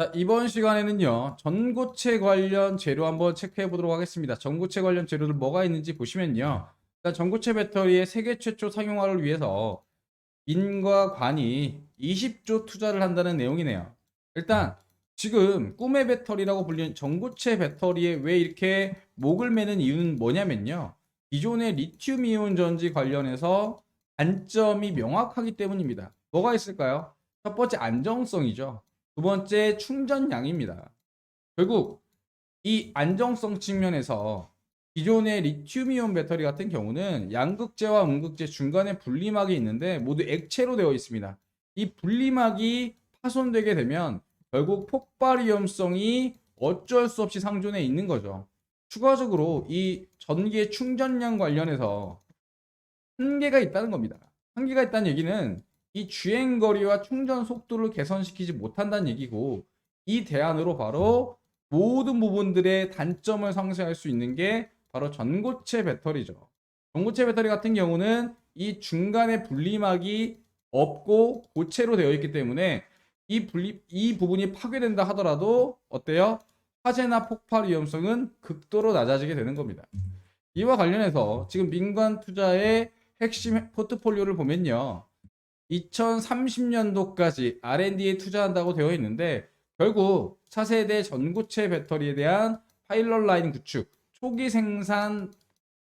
자, 이번 시간에는요, 전고체 관련 재료 한번 체크해 보도록 하겠습니다. 전고체 관련 재료들 뭐가 있는지 보시면요. 일단 전고체 배터리의 세계 최초 상용화를 위해서 민과 관이 20조 투자를 한다는 내용이네요. 일단 지금 꿈의 배터리라고 불리는 전고체 배터리에 왜 이렇게 목을 매는 이유는 뭐냐면요. 기존의 리튬 이온 전지 관련해서 단점이 명확하기 때문입니다. 뭐가 있을까요? 첫 번째 안정성이죠. 두 번째 충전량입니다. 결국 이 안정성 측면에서 기존의 리튬이온 배터리 같은 경우는 양극재와 음극재 중간에 분리막이 있는데 모두 액체로 되어 있습니다. 이 분리막이 파손되게 되면 결국 폭발 위험성이 어쩔 수 없이 상존해 있는 거죠. 추가적으로 이 전기의 충전량 관련해서 한계가 있다는 겁니다. 한계가 있다는 얘기는 이 주행 거리와 충전 속도를 개선시키지 못한다는 얘기고 이 대안으로 바로 모든 부분들의 단점을 상쇄할 수 있는 게 바로 전고체 배터리죠. 전고체 배터리 같은 경우는 이 중간에 분리막이 없고 고체로 되어 있기 때문에 이 분리 이 부분이 파괴된다 하더라도 어때요? 화재나 폭발 위험성은 극도로 낮아지게 되는 겁니다. 이와 관련해서 지금 민간 투자의 핵심 포트폴리오를 보면요. 2030년도까지 R&D에 투자한다고 되어 있는데 결국 차세대 전고체 배터리에 대한 파일럿 라인 구축, 초기 생산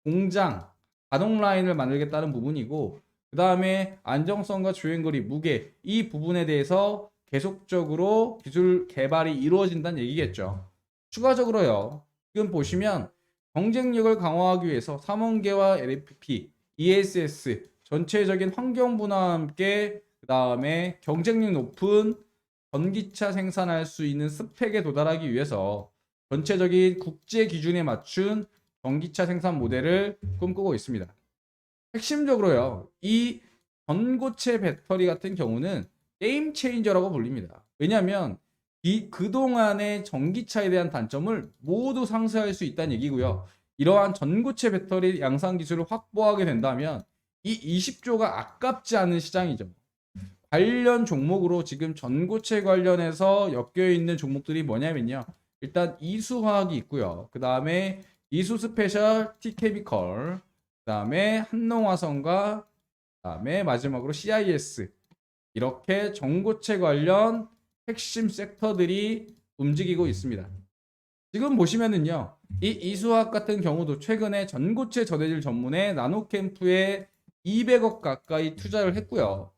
공장 가동 라인을 만들겠다는 부분이고 그 다음에 안정성과 주행거리, 무게 이 부분에 대해서 계속적으로 기술 개발이 이루어진다는 얘기겠죠. 추가적으로요. 지금 보시면 경쟁력을 강화하기 위해서 삼원계와 LFP, ESS 전체적인 환경 분화와 함께 그 다음에 경쟁력 높은 전기차 생산할 수 있는 스펙에 도달하기 위해서 전체적인 국제 기준에 맞춘 전기차 생산 모델을 꿈꾸고 있습니다. 핵심적으로요, 이 전고체 배터리 같은 경우는 게임 체인저라고 불립니다. 왜냐하면 이 그동안의 전기차에 대한 단점을 모두 상쇄할 수 있다는 얘기고요. 이러한 전고체 배터리 양산 기술을 확보하게 된다면 이 20조가 아깝지 않은 시장이죠. 관련 종목으로 지금 전고체 관련해서 엮여 있는 종목들이 뭐냐면요. 일단 이수화학이 있고요. 그 다음에 이수 스페셜 티케미컬, 그 다음에 한농화성과 그 다음에 마지막으로 CIS 이렇게 전고체 관련 핵심 섹터들이 움직이고 있습니다. 지금 보시면은요, 이 이수학 같은 경우도 최근에 전고체 전해질 전문에 나노캠프에 200억 가까이 투자를 했고요.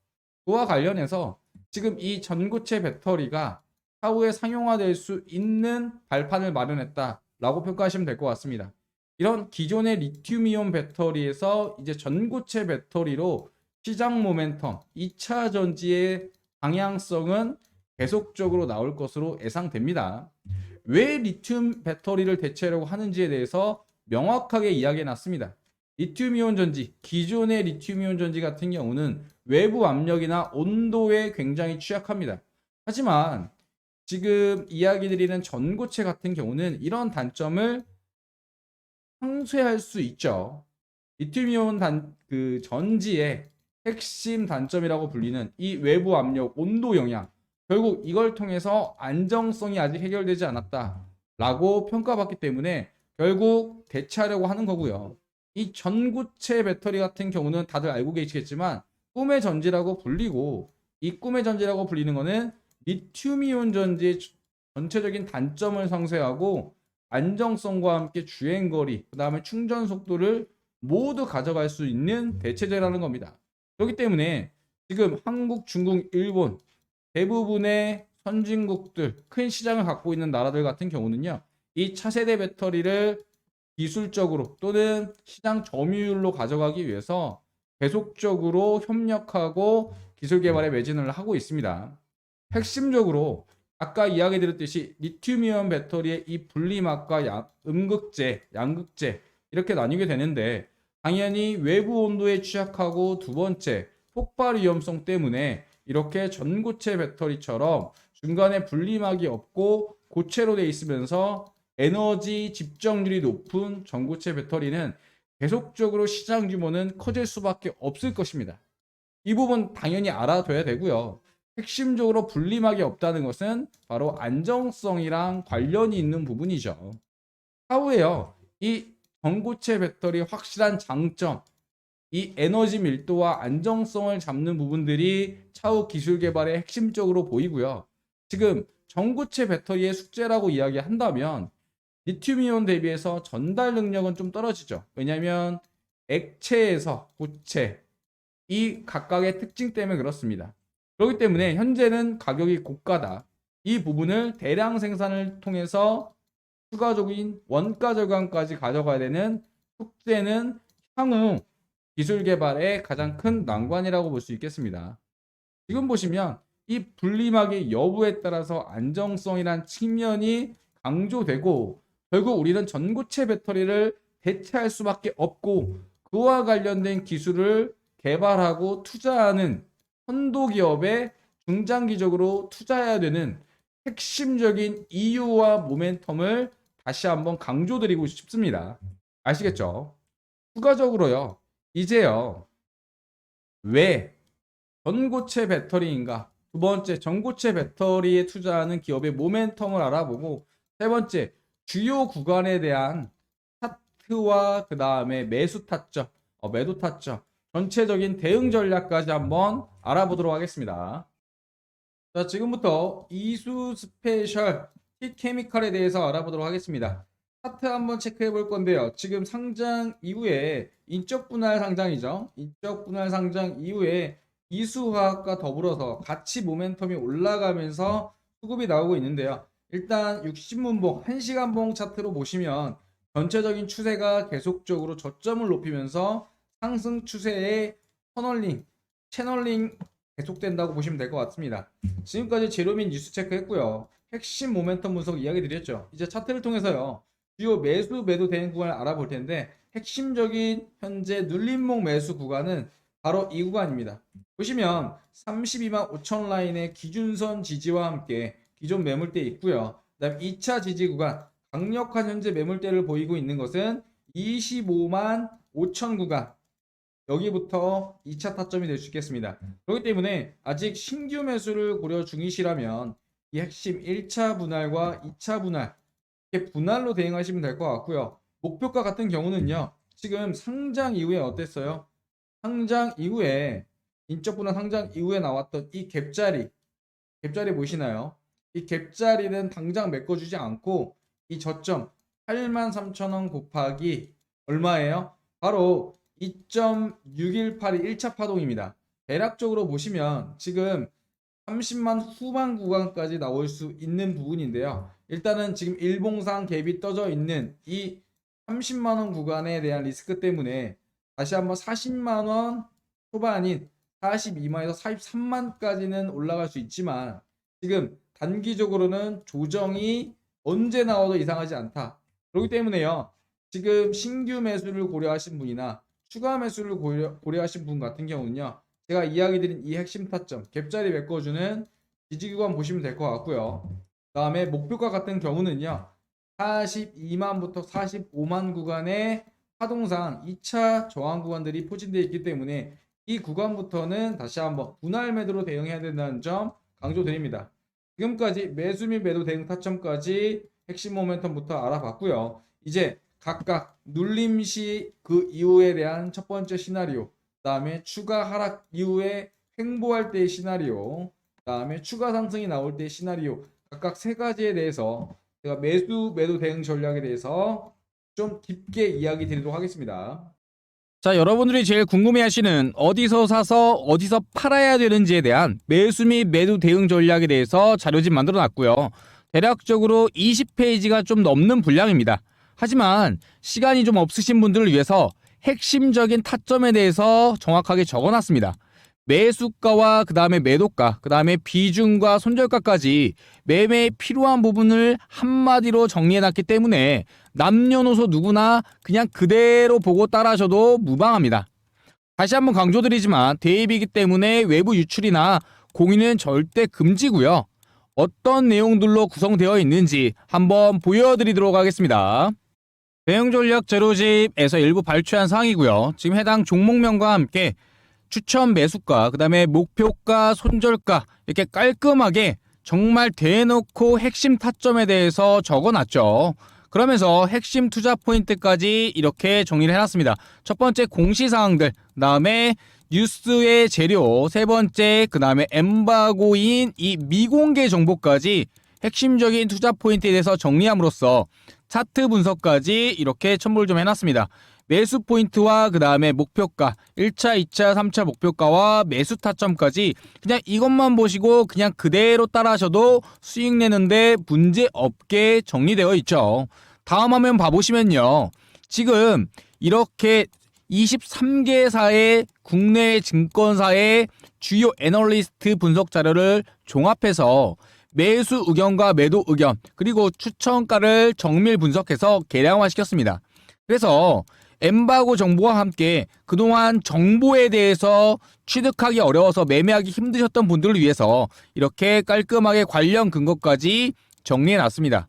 그와 관련해서 지금 이 전고체 배터리가 차후에 상용화될 수 있는 발판을 마련했다라고 평가하시면 될 것 같습니다. 이런 기존의 리튬이온 배터리에서 이제 전고체 배터리로 시장 모멘텀, 2차 전지의 방향성은 계속적으로 나올 것으로 예상됩니다. 왜 리튬 배터리를 대체하려고 하는지에 대해서 명확하게 이야기해 놨습니다. 리튬이온 전지, 기존의 리튬이온 전지 같은 경우는 외부 압력이나 온도에 굉장히 취약합니다. 하지만 지금 이야기 드리는 전고체 같은 경우는 이런 단점을 상쇄할 수 있죠. 리튬이온 단, 그 전지의 핵심 단점이라고 불리는 이 외부 압력, 온도 영향. 결국 이걸 통해서 안정성이 아직 해결되지 않았다라고 평가받기 때문에 결국 대체하려고 하는 거고요. 이 전구체 배터리 같은 경우는 다들 알고 계시겠지만 꿈의 전지라고 불리고 이 꿈의 전지라고 불리는 거는 리튬이온 전지의 전체적인 단점을 상쇄하고 안정성과 함께 주행거리, 그 다음에 충전 속도를 모두 가져갈 수 있는 대체제라는 겁니다. 그렇기 때문에 지금 한국, 중국, 일본 대부분의 선진국들, 큰 시장을 갖고 있는 나라들 같은 경우는요, 이 차세대 배터리를 기술적으로 또는 시장 점유율로 가져가기 위해서 계속적으로 협력하고 기술 개발에 매진을 하고 있습니다. 핵심적으로 아까 이야기 드렸듯이 리튬이온 배터리의 이 분리막과 양, 음극재, 양극재 이렇게 나뉘게 되는데 당연히 외부 온도에 취약하고 두 번째 폭발 위험성 때문에 이렇게 전고체 배터리처럼 중간에 분리막이 없고 고체로 되어 있으면서 에너지 집정률이 높은 전고체 배터리는 계속적으로 시장 규모는 커질 수밖에 없을 것입니다. 이 부분 당연히 알아둬야 되고요. 핵심적으로 분리막이 없다는 것은 바로 안정성이랑 관련이 있는 부분이죠. 차후에요. 이 전고체 배터리 확실한 장점, 이 에너지 밀도와 안정성을 잡는 부분들이 차후 기술 개발의 핵심적으로 보이고요. 지금 전고체 배터리의 숙제라고 이야기한다면 리튬이온 대비해서 전달 능력은 좀 떨어지죠. 왜냐하면 액체에서 고체 이 각각의 특징 때문에 그렇습니다. 그렇기 때문에 현재는 가격이 고가다. 이 부분을 대량 생산을 통해서 추가적인 원가 절감까지 가져가야 되는 숙제는 향후 기술 개발의 가장 큰 난관이라고 볼 수 있겠습니다. 지금 보시면 이 분리막의 여부에 따라서 안정성이란 측면이 강조되고 결국 우리는 전고체 배터리를 대체할 수밖에 없고 그와 관련된 기술을 개발하고 투자하는 선도 기업에 중장기적으로 투자해야 되는 핵심적인 이유와 모멘텀을 다시 한번 강조드리고 싶습니다. 아시겠죠? 추가적으로요. 이제요. 왜 전고체 배터리인가? 두 번째, 전고체 배터리에 투자하는 기업의 모멘텀을 알아보고 세 번째, 주요 구간에 대한 차트와 그 다음에 매수 타점, 어, 매도 타점, 전체적인 대응 전략까지 한번 알아보도록 하겠습니다. 자, 지금부터 이수 스페셜 hit케미칼에 대해서 알아보도록 하겠습니다. 차트 한번 체크해 볼 건데요. 지금 상장 이후에 인적 분할 상장이죠. 인적 분할 상장 이후에 이수화학과 더불어서 같이 모멘텀이 올라가면서 수급이 나오고 있는데요. 일단 60분봉, 1시간봉 차트로 보시면 전체적인 추세가 계속적으로 저점을 높이면서 상승 추세의 터널링, 채널링 계속된다고 보시면 될 것 같습니다. 지금까지 제로민 뉴스 체크했고요. 핵심 모멘텀 분석 이야기 드렸죠. 이제 차트를 통해서요. 주요 매수 매도 대응 구간을 알아볼 텐데 핵심적인 현재 눌림목 매수 구간은 바로 이 구간입니다. 보시면 32만 5천 라인의 기준선 지지와 함께 기존 매물대 있고요. 그다음 2차 지지 구간 강력한 현재 매물대를 보이고 있는 것은 25만 5천 구간 여기부터 2차 타점이 될 수 있겠습니다. 그렇기 때문에 아직 신규 매수를 고려 중이시라면 이 핵심 1차 분할과 2차 분할 이렇게 분할로 대응하시면 될 것 같고요. 목표가 같은 경우는요. 지금 상장 이후에 어땠어요? 상장 이후에 인적 분할 상장 이후에 나왔던 이 갭자리 갭자리 보이시나요? 이 갭자리는 당장 메꿔주지 않고 이 저점 83,000원 곱하기 얼마예요? 바로 2.6182 1차 파동입니다. 대략적으로 보시면 지금 30만 후반 구간까지 나올 수 있는 부분인데요. 일단은 지금 일봉상 갭이 떠져 있는 이 30만 원 구간에 대한 리스크 때문에 다시 한번 40만 원 초반인 42만에서 43만까지는 올라갈 수 있지만 지금 단기적으로는 조정이 언제 나와도 이상하지 않다. 그렇기 때문에요. 지금 신규 매수를 고려하신 분이나 추가 매수를 고려, 고려하신 분 같은 경우는요. 제가 이야기 드린 이 핵심 타점 갭자리 메꿔주는 지지구간 보시면 될 것 같고요. 다음에 목표가 같은 경우는요. 42만부터 45만 구간의 파동상 2차 저항 구간들이 포진되어 있기 때문에 이 구간부터는 다시 한번 분할 매도로 대응해야 된다는 점 강조드립니다. 지금까지 매수 및 매도 대응 타점까지 핵심 모멘텀부터 알아봤고요. 이제 각각 눌림 시 그 이후에 대한 첫 번째 시나리오, 그다음에 추가 하락 이후에 횡보할 때의 시나리오, 그다음에 추가 상승이 나올 때의 시나리오 각각 세 가지에 대해서 제가 매수 매도 대응 전략에 대해서 좀 깊게 이야기 드리도록 하겠습니다. 자, 여러분들이 제일 궁금해 하시는 어디서 사서 어디서 팔아야 되는지에 대한 매수 및 매도 대응 전략에 대해서 자료집 만들어 놨고요. 대략적으로 20페이지가 좀 넘는 분량입니다. 하지만 시간이 좀 없으신 분들을 위해서 핵심적인 타점에 대해서 정확하게 적어 놨습니다. 매수가와 그 다음에 매도가, 그 다음에 비중과 손절가까지 매매에 필요한 부분을 한마디로 정리해놨기 때문에 남녀노소 누구나 그냥 그대로 보고 따라하셔도 무방합니다. 다시 한번 강조드리지만 대입이기 때문에 외부 유출이나 공유는 절대 금지고요. 어떤 내용들로 구성되어 있는지 한번 보여드리도록 하겠습니다. 대응 전략 제로집에서 일부 발췌한 사항이고요. 지금 해당 종목명과 함께 추천 매수가, 그 다음에 목표가, 손절가 이렇게 깔끔하게 정말 대놓고 핵심 타점에 대해서 적어놨죠. 그러면서 핵심 투자 포인트까지 이렇게 정리를 해놨습니다. 첫 번째 공시사항들, 그 다음에 뉴스의 재료, 세 번째, 그 다음에 엠바고인 이 미공개 정보까지 핵심적인 투자 포인트에 대해서 정리함으로써 차트 분석까지 이렇게 첨부를 좀 해놨습니다. 매수 포인트와 그 다음에 목표가, 1차, 2차, 3차 목표가와 매수 타점까지 그냥 이것만 보시고 그냥 그대로 따라 하셔도 수익 내는데 문제 없게 정리되어 있죠. 다음 화면 봐보시면요. 지금 이렇게 23개사의 국내 증권사의 주요 애널리스트 분석 자료를 종합해서 매수 의견과 매도 의견 그리고 추천가를 정밀 분석해서 계량화 시켰습니다. 그래서 엠바고 정보와 함께 그동안 정보에 대해서 취득하기 어려워서 매매하기 힘드셨던 분들을 위해서 이렇게 깔끔하게 관련 근거까지 정리해 놨습니다.